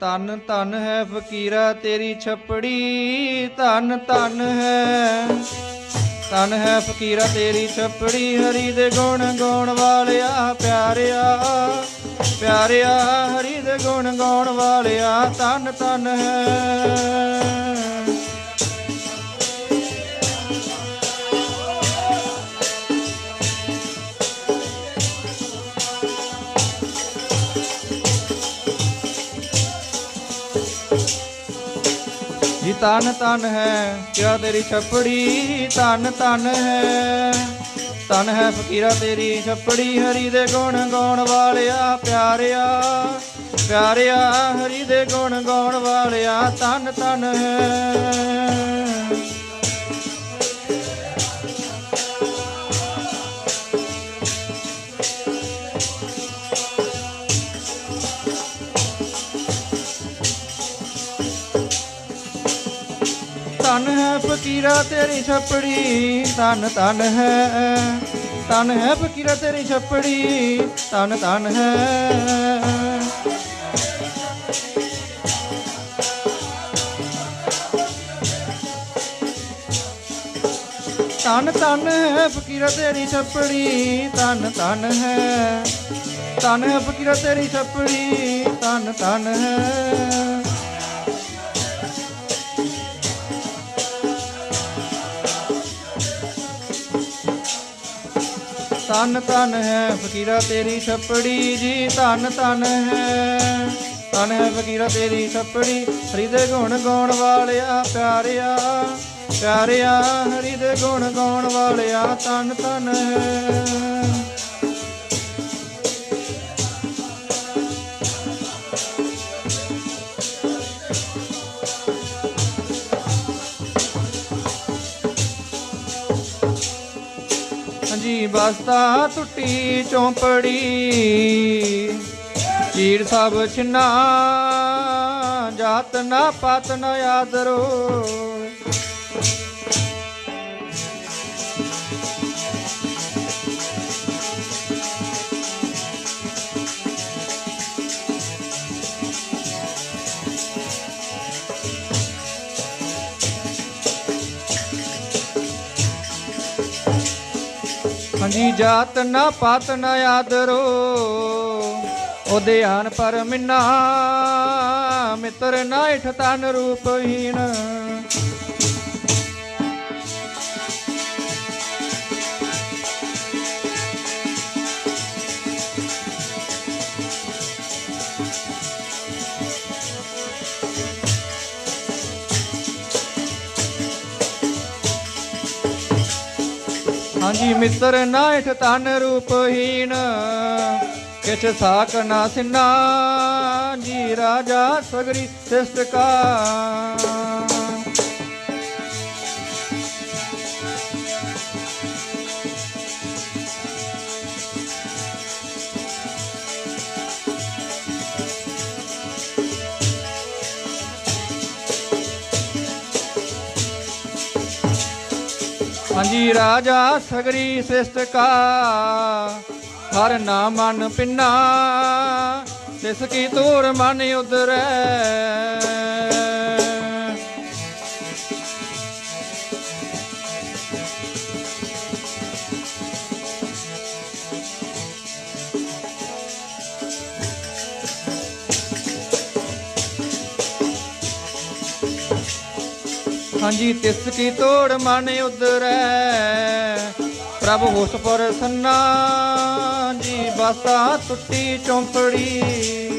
ਤਨ ਤਨ ਹੈ ਫਕੀਰਾ ਤੇਰੀ ਛਪੜੀ ਤਨ ਤਨ ਹੈ। ਤਨ ਹੈ ਫਕੀਰਾ ਤੇਰੀ ਛਪੜੀ, ਹਰੀ ਦੇ ਗੁਣ ਗਾਉਣ ਵਾਲਿਆ, ਪਿਆਰਿਆ ਪਿਆਰਿਆ, ਹਰੀ ਦੇ ਗੁਣ ਗਾਉਣ ਵਾਲਿਆ ਤਨ ਤਨ ਹੈ। ਜੀ ਤਨ ਤਨ ਹੈ, ਕਿਆ ਤੇਰੀ ਛੱਪੜੀ ਤਨ ਤਨ ਹੈ। ਤਨ ਹੈ ਫਕੀਰਾ ਤੇਰੀ ਛੱਪੜੀ, ਹਰੀ ਦੇ ਗੁਣ ਗਾਉਣ ਵਾਲਿਆ, ਪਿਆਰਿਆ। ਪਿਆਰਿਆ, ਹਰੀ ਦੇ ਗੁਣ ਗਾਉਣ ਵਾਲਿਆ ਤਨ ਤਨ ਹੈ। ਤਨ ਹੈ ਫਕੀਰਾ ਤੇਰੀ ਛਪੜੀ ਤਨ ਧਨ ਹੈ ਤਨ ਹੈ ਫਕੀਰਾ ਤੇਰੀ ਛਪੜੀ, ਧਨ ਧਨ ਹੈ। ਤਨ ਤਨ ਹੈ ਫਕੀਰਾ ਤੇਰੀ ਛੱਪੜੀ ਤਨ ਤਨ ਹੈ ਤਨ ਹੈ ਫਕੀਰਾ ਤੇਰੀ ਛਪੜੀ ਤਨ ਤਨ ਹੈ। ਤਨ ਤਨ ਹੈ ਫਕੀਰਾ ਤੇਰੀ ਛੱਪੜੀ ਜੀ ਤਨ ਤਨ ਹੈ। ਤਨ ਹੈ ਫਕੀਰਾ ਤੇਰੀ ਛੱਪੜੀ, ਹਰੀ ਦੇ ਗੁਣ ਗਾਉਣ ਵਾਲਿਆ, ਪਿਆਰਿਆ। ਪਿਆਰਿਆ, ਹਰੀ ਦੇ ਗੁਣ ਗਾਉਣ ਵਾਲਿਆ ਤਨ ਤਨ ਹੈ। ਜੀ ਬਸਤਾ ਟੁੱਟੀ ਚੌਂਪੜੀ। ਚੀਰ ਸਭ ਛਿਨਾ ਜਾਤ ਨਾ ਪਤ ਨਾ ਆਦਰੋ। ਹਾਂਜੀ, ਜਾਤ ਨਾ ਪਾਤ ਨਾ ਆਦਰੋ, ਉਹਦੇ ਆਨ ਪਰ ਮਿੰਨਾ ਮਿੱਤਰ ਨਾ, ਇਠ ਤਨ ਰੂਪਹੀਣ ਹਾਂਜੀ ਮਿੱਤਰ ਨਾ ਇਠ ਤਨ ਰੂਪਹੀਣ ਕਿਛ ਸਾਕ ਨਾ ਸਿਨਾ ਜੀ ਰਾਜਾ ਸਗਰੀ ਸਿਸ਼ਟ ਕਾ ਹਾਂਜੀ ਰਾਜਾ ਸਗਰੀ ਸਿਸ਼ਟ ਕਾ ਹਰ ਨਾਮ ਮਨ ਪਿੰਨਾ ਤਿਸ ਕੀ ਤੂਰ ਮਨ ਉਦਰੈ ਹਾਂਜੀ ਤਿਸ ਕੀ ਤੋੜ ਮਨ ਉਦਰੈ ਪ੍ਰਭ ਹੋਸ ਪਰ ਸੰਨਾ ਜੀ ਬਸਾ ਟੁੱਟੀ ਚੌਂਪੜੀ।